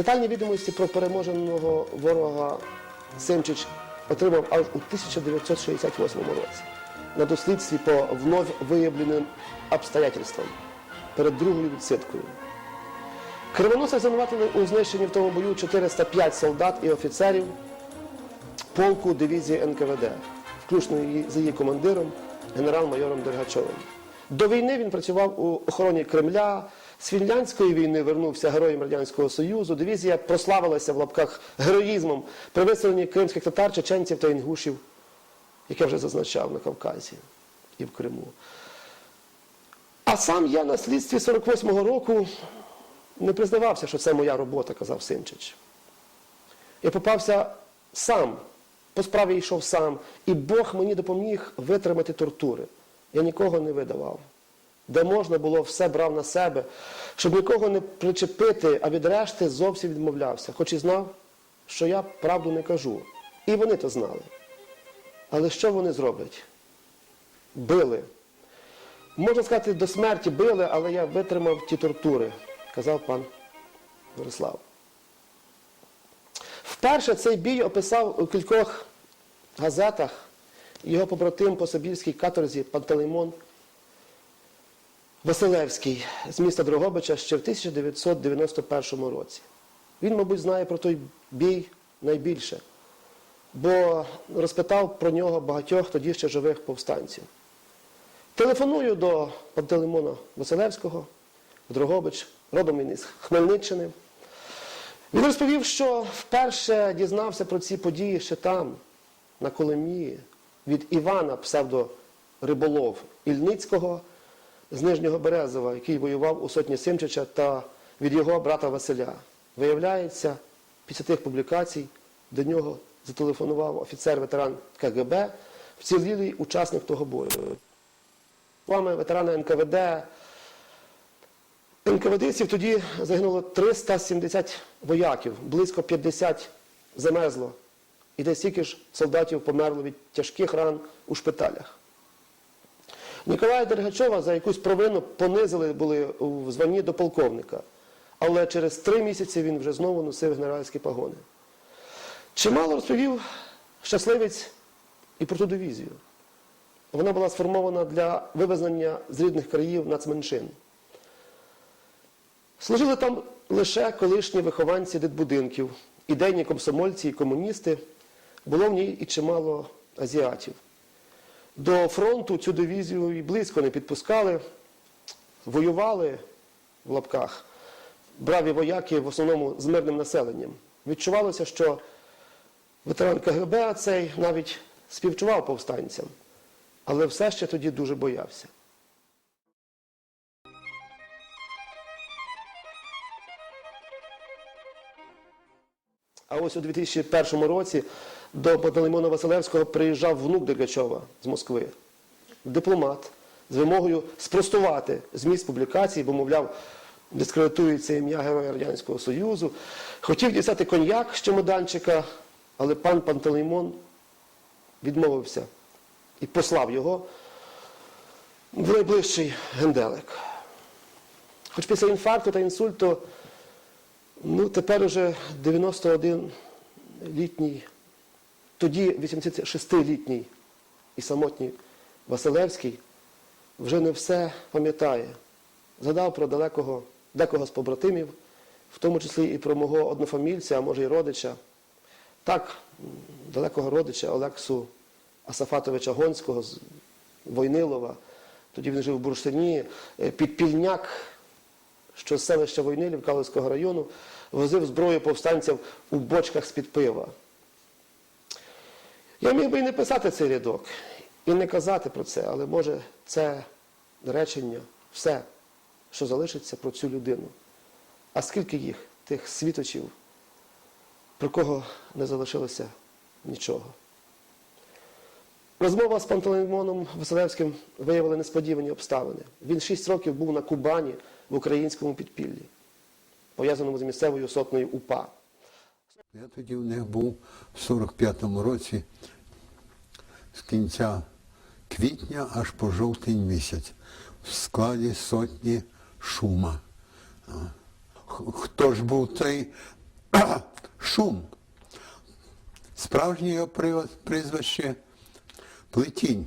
Детальні відомості про переможеного ворога Симчич отримав аж у 1968 році на дослідстві по вновь виявленим обстоятельствам перед другою відсидкою. Кривоносих звинуватили у знищенні в тому бою 405 солдат і офіцерів полку дивізії НКВД, включно з її командиром, генерал-майором Дергачовим. До війни він працював у охороні Кремля. З фінляндської війни вернувся героєм Радянського Союзу. Дивізія прославилася в лапках героїзмом при виселенні кримських татар, чеченців та інгушів, як я вже зазначав на Кавказі і в Криму. А сам я на слідстві 48-го року не признавався, що це моя робота, казав Симчич. Я попався сам, по справі йшов сам, і Бог мені допоміг витримати тортури. Я нікого не видавав. Де можна було, все брав на себе, щоб нікого не причепити, а від решти зовсім відмовлявся, хоч і знав, що я правду не кажу. І вони то знали. Але що вони зроблять? Били. Можна сказати, до смерті били, але я витримав ті тортури, казав пан Борислав. Вперше цей бій описав у кількох газетах його побратим по Собільській каторзі Пантелеймон Василевський з міста Дрогобича ще в 1991 році. Він, мабуть, знає про той бій найбільше, бо розпитав про нього багатьох тоді ще живих повстанців. Телефоную до Пантелеймона Василевського Дрогобич, родом він із Хмельниччини. Він розповів, що вперше дізнався про ці події ще там, на Коломії, від Івана, псевдо Риболов Ільницького з Нижнього Березова, який воював у сотні Симчича, та від його брата Василя. Виявляється, після тих публікацій до нього зателефонував офіцер-ветеран КГБ, вцілілий учасник того бою. Словами ветерана НКВД, НКВДців тоді загинуло 370 вояків, близько 50 замерзло. І десь стільки ж солдатів померло від тяжких ран у шпиталях. Ніколая Дергачова за якусь провину понизили були у званні до полковника. Але через три місяці він вже знову носив генеральські погони. Чимало розповів щасливець і про ту дивізію. Вона була сформована для вивезення з рідних країв нацменшин. Служили там лише колишні вихованці дитбудинків, ідейні комсомольці і комуністи. Було в ній і чимало азіатів. До фронту цю дивізію і близько не підпускали, воювали в лапках браві вояки в основному з мирним населенням. Відчувалося, що ветеран КГБ цей навіть співчував повстанцям, але все ще тоді дуже боявся. А ось у 2001 році до Пантелеймона Василевського приїжджав внук Дергачова з Москви, дипломат, з вимогою спростувати зміст публікації, бо, мовляв, дискредитується ім'я Героя Радянського Союзу. Хотів дістати коньяк з чемоданчика, але пан Пантелеймон відмовився і послав його в найближчий генделик. Хоч після інфаркту та інсульту Ну, тепер уже 91-літній, тоді 86-літній і самотній Василевський вже не все пам'ятає. Згадав про далекого, декого з побратимів, в тому числі і про мого однофамільця, а може й родича. Так, далекого родича Олексу Асафатовича Гонського з Войнилова. Тоді він жив у Бурштині, е, підпільняк що з селища Войнилів Калицького району возив зброю повстанців у бочках з-під пива. Я міг би і не писати цей рядок, і не казати про це, але може це речення, все, що залишиться про цю людину. А скільки їх, тих світочів, про кого не залишилося нічого. Розмова з Пантелеймоном Василевським виявила несподівані обставини. Він шість років був на Кубані в українському підпіллі, пов'язаному з місцевою сотнею УПА. Я тоді в них був в 45-му році з кінця квітня аж по жовтень місяць в складі сотні шума. Хто ж був той Шум. Справжнє його прізвище Плетінь.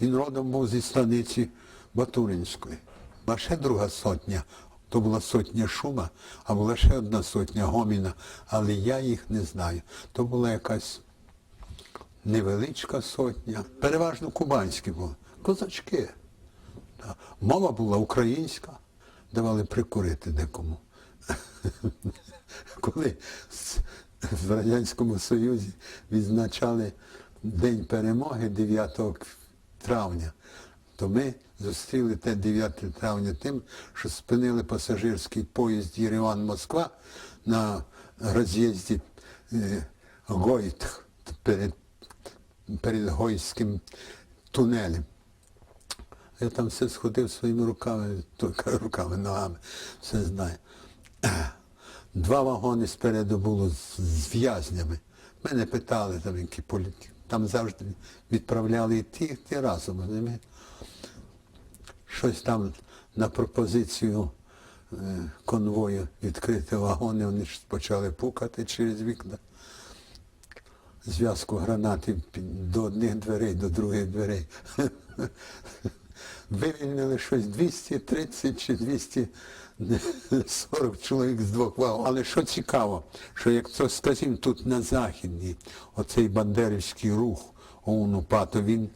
Він родом був зі станиці Батуринської. А ще друга сотня, то була сотня шума, а була ще одна сотня гоміна, але я їх не знаю. То була якась невеличка сотня, переважно кубанські були, козачки. Мова була українська, давали прикурити декому. Коли в Радянському Союзі відзначали День перемоги 9 травня, то ми зустріли те 9 травня тим, що спинили пасажирський поїзд Єреван-Москва на роз'їзді е, Гойтх перед, перед Гойським тунелем. Я там все сходив своїми руками, тільки руками, ногами, все знаю. Два вагони спереду було з в'язнями. Мене питали там, які політики. Там завжди відправляли і ті, і ті разом. розумієте? Щось там на пропозицію е, конвою відкрити вагони, вони ж почали пукати через вікна. Зв'язку гранати до одних дверей, до других дверей. Вивільнили щось 230 чи 240 чоловік з двох вагонів. Але що цікаво, що як це, скажімо, тут на Західній, оцей бандерівський рух ОУН-УПА, то він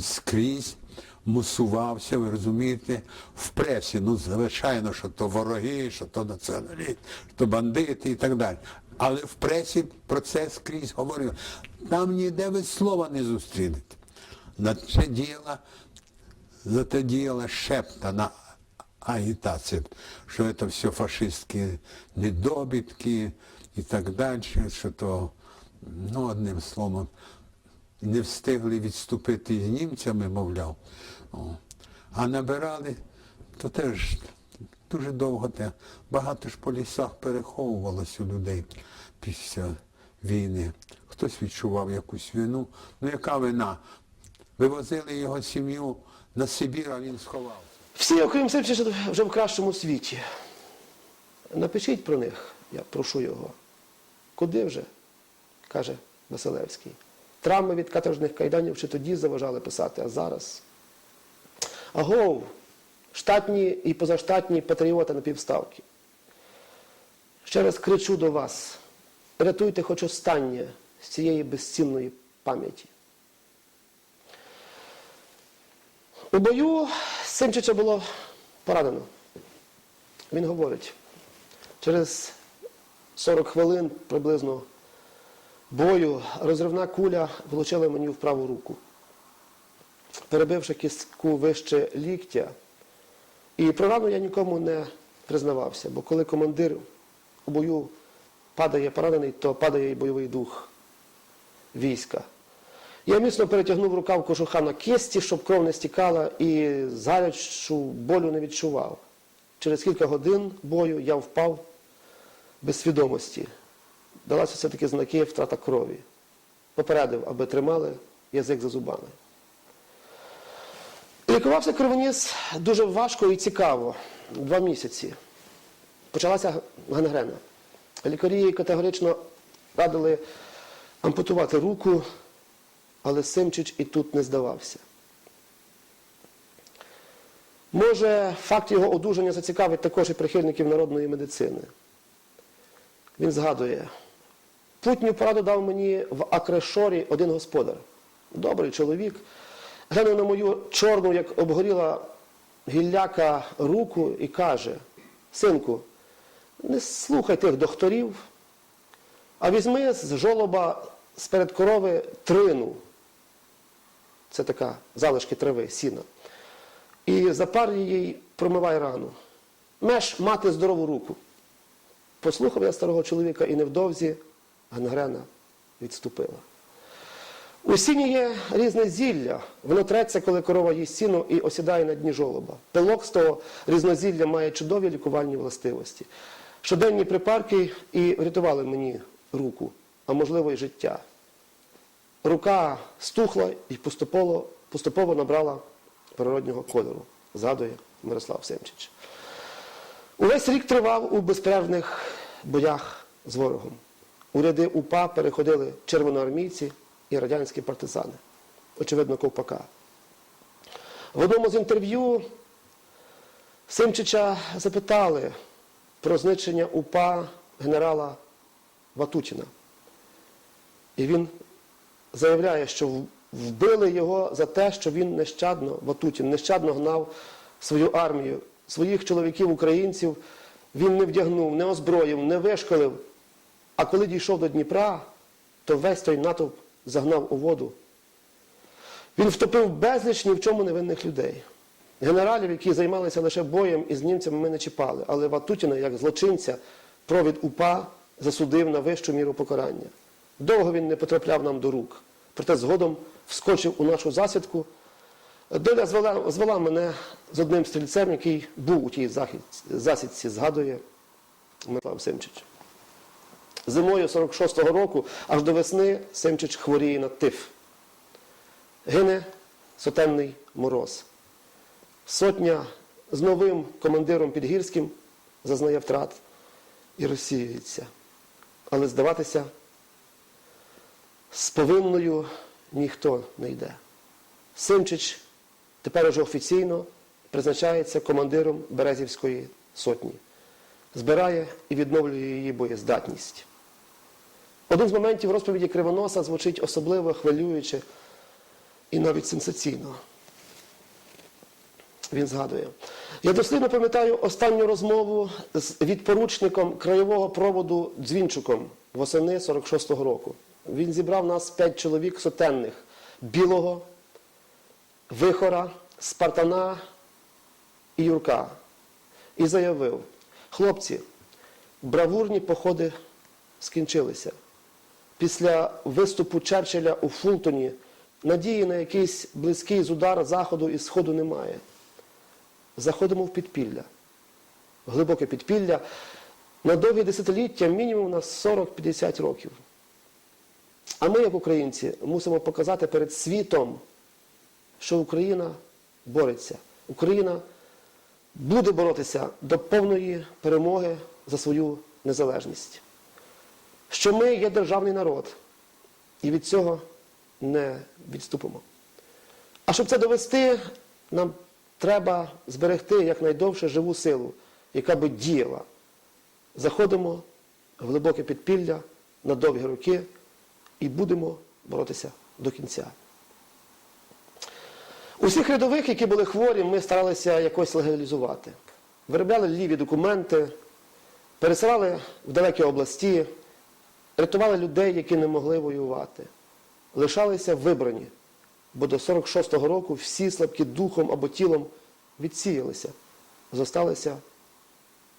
скрізь мусувався, ви розумієте, в пресі. Ну, звичайно, що то вороги, що то націоналісти, що то бандити і так далі. Але в пресі про це скрізь говорили. Там ніде ви слова не зустрінете. На це діяла Зато діяла шептана агітація, що це все фашистські недобітки і так далі, що то, ну, одним словом, не встигли відступити з німцями, мовляв. А набирали, то теж дуже довго те. Багато ж по лісах переховувалось у людей після війни. Хтось відчував якусь вину. Ну яка вина? Вивозили його сім'ю на Сибір, а він сховався. Всі, окрім Симчича, вже в кращому світі. Напишіть про них, я прошу його. Куди вже? каже Василевський. Травми від каторжних кайданів ще тоді заважали писати, а зараз. Агов, штатні і позаштатні патріоти на півставки. Ще раз кричу до вас, рятуйте хоч останнє з цієї безцінної пам'яті. У бою Симчича було поранено. Він говорить, через 40 хвилин приблизно бою розривна куля влучила мені в праву руку, перебивши кістку вище ліктя. І про рану я нікому не признавався, бо коли командир у бою падає поранений, то падає і бойовий дух війська. Я міцно перетягнув рукав кожуха на кисті, щоб кров не стікала, і зарячу болю не відчував. Через кілька годин бою я впав без свідомості. Далася все-таки знаки втрата крові. Попередив, аби тримали язик за зубами. Лікувався кровоніс дуже важко і цікаво. Два місяці. Почалася гангрена. Лікарі категорично радили ампутувати руку, але Симчич і тут не здавався. Може, факт його одужання зацікавить також і прихильників народної медицини. Він згадує, путню пораду дав мені в Акрешорі один господар. Добрий чоловік. Глянув на мою чорну, як обгоріла гілляка руку і каже, синку, не слухай тих докторів, а візьми з жолоба з-перед корови трину. Це така залишки трави, сіна. І запар її промивай рану. Меш мати здорову руку. Послухав я старого чоловіка і невдовзі гангрена відступила. У сіні є різне зілля. Воно треться, коли корова їсть сіно і осідає на дні жолоба. Пилок з того різнозілля має чудові лікувальні властивості. Щоденні припарки і врятували мені руку, а можливо і життя. Рука стухла і поступово, поступово набрала природнього кольору, згадує Мирослав Семчич. Увесь рік тривав у безперервних боях з ворогом. У ряди УПА переходили червоноармійці і радянські партизани, очевидно, ковпака. В одному з інтерв'ю Симчича запитали про знищення УПА генерала Ватутіна. І він заявляє, що вбили його за те, що він нещадно, Ватутін, нещадно гнав свою армію, своїх чоловіків, українців, він не вдягнув, не озброїв, не вишколив. А коли дійшов до Дніпра, то весь той натовп загнав у воду. Він втопив безліч ні в чому невинних людей. Генералів, які займалися лише боєм із німцями, ми не чіпали. Але Ватутіна, як злочинця, провід УПА засудив на вищу міру покарання. Довго він не потрапляв нам до рук. Проте згодом вскочив у нашу засідку. Доля звела, звела мене з одним стрільцем, який був у тій засідці, згадує Мирослав Симчич. Зимою 46-го року аж до весни Симчич хворіє на тиф. Гине сотенний мороз. Сотня з новим командиром Підгірським зазнає втрат і розсіюється. Але здаватися з повинною ніхто не йде. Симчич тепер уже офіційно призначається командиром Березівської сотні. Збирає і відновлює її боєздатність. Один з моментів розповіді Кривоноса звучить особливо хвилююче і навіть сенсаційно. Він згадує. Я дослідно пам'ятаю останню розмову з відпоручником краєвого проводу Дзвінчуком восени 46-го року. Він зібрав нас п'ять чоловік сотенних Білого, Вихора, Спартана і Юрка. І заявив: хлопці, бравурні походи скінчилися. Після виступу Черчилля у Фултоні надії на якийсь близький з удар заходу і сходу немає. Заходимо в підпілля. Глибоке підпілля. На довгі десятиліття мінімум на 40-50 років. А ми, як українці, мусимо показати перед світом, що Україна бореться. Україна буде боротися до повної перемоги за свою незалежність. Що ми є державний народ і від цього не відступимо. А щоб це довести, нам треба зберегти якнайдовше живу силу, яка би діяла. Заходимо в глибоке підпілля на довгі роки і будемо боротися до кінця. Усіх рядових, які були хворі, ми старалися якось легалізувати. Виробляли ліві документи, пересилали в далекі області, рятували людей, які не могли воювати. Лишалися вибрані, бо до 46-го року всі слабкі духом або тілом відсіялися. Зосталися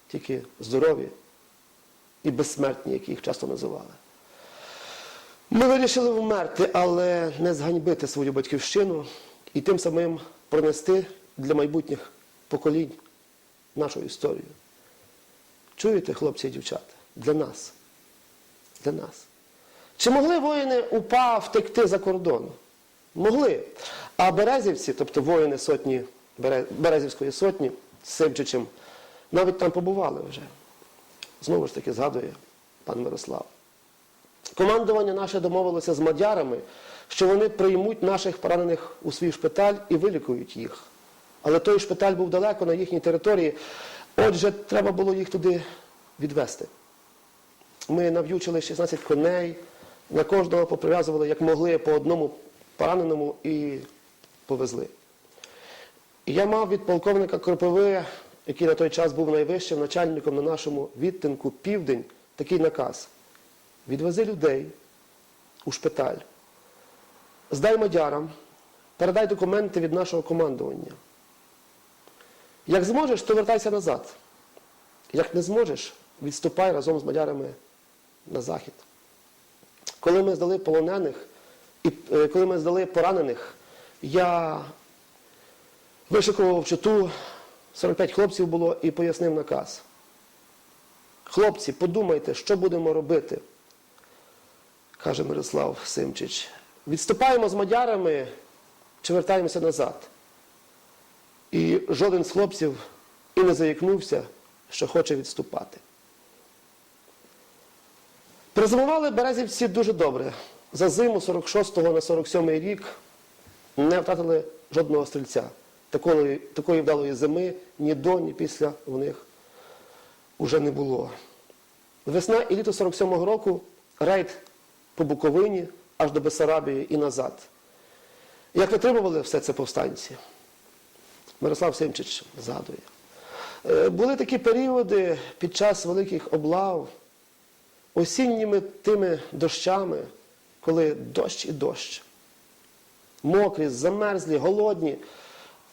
тільки здорові і безсмертні, які їх часто називали. Ми вирішили вмерти, але не зганьбити свою батьківщину і тим самим пронести для майбутніх поколінь нашу історію. Чуєте, хлопці і дівчата? Для нас. Для нас. Чи могли воїни УПА втекти за кордон? Могли. А березівці, тобто воїни сотні, Березівської сотні з Симчичем, навіть там побували вже. Знову ж таки згадує пан Мирослав. Командування наше домовилося з мадярами, що вони приймуть наших поранених у свій шпиталь і вилікують їх. Але той шпиталь був далеко на їхній території, отже, треба було їх туди відвести. Ми нав'ючили 16 коней, на кожного поприв'язували, як могли, по одному пораненому і повезли. Я мав від полковника Кропиви, який на той час був найвищим начальником на нашому відтинку Південь, такий наказ. Відвези людей у шпиталь, здай мадярам, передай документи від нашого командування. Як зможеш, то вертайся назад. Як не зможеш, відступай разом з мадярами на захід. Коли ми здали полонених, і е, коли ми здали поранених, я вишикував чоту, 45 хлопців було і пояснив наказ. Хлопці, подумайте, що будемо робити, каже Мирослав Симчич. Відступаємо з мадярами чи вертаємося назад. І жоден з хлопців і не заїкнувся, що хоче відступати. Перезимували березівці дуже добре. За зиму 46-го на 47 рік не втратили жодного стрільця. Такої, такої вдалої зими ні до, ні після в них уже не було. Весна і літо 47-го року рейд по Буковині аж до Бесарабії і назад. Як витримували все це повстанці? Мирослав Симчич згадує. Е, Були такі періоди під час великих облав, осінніми тими дощами, коли дощ і дощ. Мокрі, замерзлі, голодні,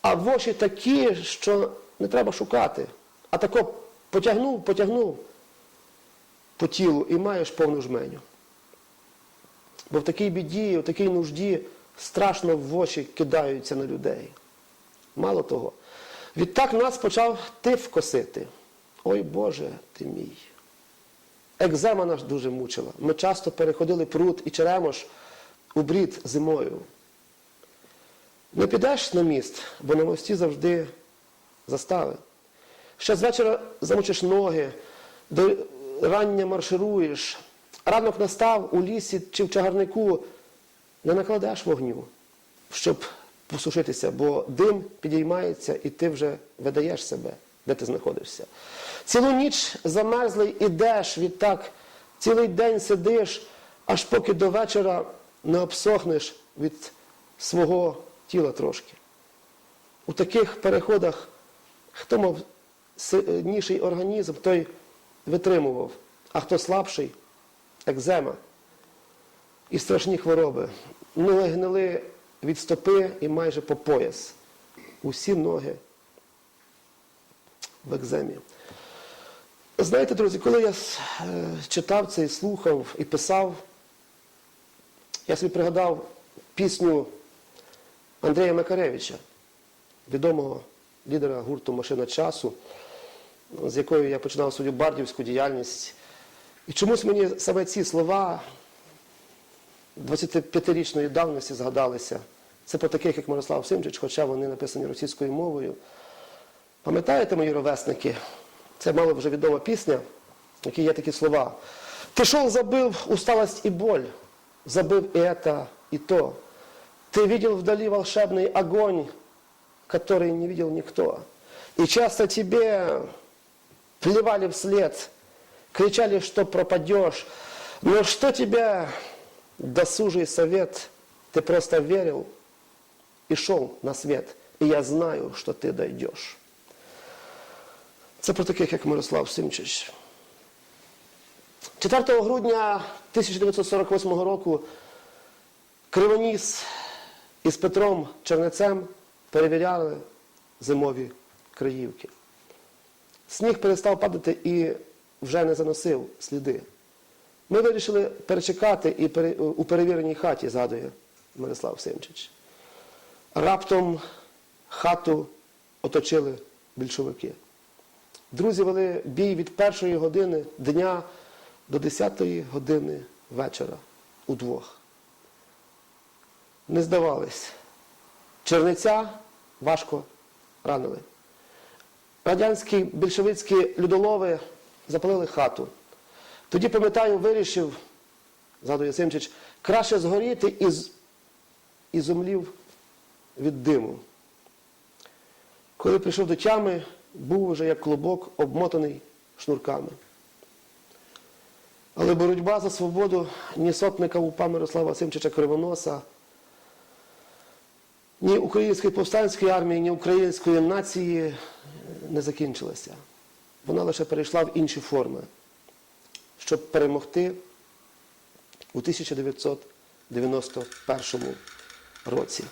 а воші такі, що не треба шукати. А тако потягнув, потягнув по тілу і маєш повну жменю. Бо в такій біді, в такій нужді страшно в очі кидаються на людей. Мало того, відтак нас почав тиф косити. Ой Боже ти мій. Екзема нас дуже мучила. Ми часто переходили пруд і черемош у брід зимою. Не підеш на міст, бо на мості завжди застави. Ще з вечора замочиш ноги, до рання маршируєш. Ранок настав у лісі чи в чагарнику, не накладеш вогню, щоб посушитися, бо дим підіймається і ти вже видаєш себе, де ти знаходишся. Цілу ніч замерзлий ідеш, відтак цілий день сидиш, аж поки до вечора не обсохнеш від свого тіла трошки. У таких переходах, хто мав сильніший організм, той витримував, а хто слабший екзема і страшні хвороби. Ноги гнили від стопи і майже по пояс. Усі ноги в екземі. Знаєте, друзі, коли я е, читав це і слухав і писав, я собі пригадав пісню Андрія Макаревича, відомого лідера гурту Машина часу, з якою я починав свою бардівську діяльність. І чомусь мені саме ці слова 25-річної давності згадалися. Це про таких, як Мирослав Симчич, хоча вони написані російською мовою. Пам'ятаєте, мої ровесники? Це мало вже відома пісня, в якій є такі слова. Ты шел, забыл усталость и боль, забыв и это, и то. Ты видел вдали волшебный огонь, который не видел никто. И часто тебе плевали вслед, кричали, что пропадешь. Но что тебя досужий совет, ты просто верил и шел на свет. И я знаю, что ты дойдешь. Це про таких, як Мирослав Симчич. 4 грудня 1948 року Кривоніс із Петром Чернецем перевіряли зимові Криївки. Сніг перестав падати і вже не заносив сліди. Ми вирішили перечекати і пере- у перевіреній хаті, згадує Мирослав Симчич. Раптом хату оточили більшовики. Друзі вели бій від першої години дня до 10 години вечора удвох. Не здавались. Черниця важко ранили. Радянські більшовицькі людолови запалили хату. Тоді, пам'ятаю, вирішив, згадує Симчич, краще згоріти і, з- і зумлів від диму. Коли прийшов до тями, був уже як клубок, обмотаний шнурками. Але боротьба за свободу ні сотника УПА Мирослава Симчича Кривоноса, ні української повстанської армії, ні української нації не закінчилася. Вона лише перейшла в інші форми, щоб перемогти у 1991 році.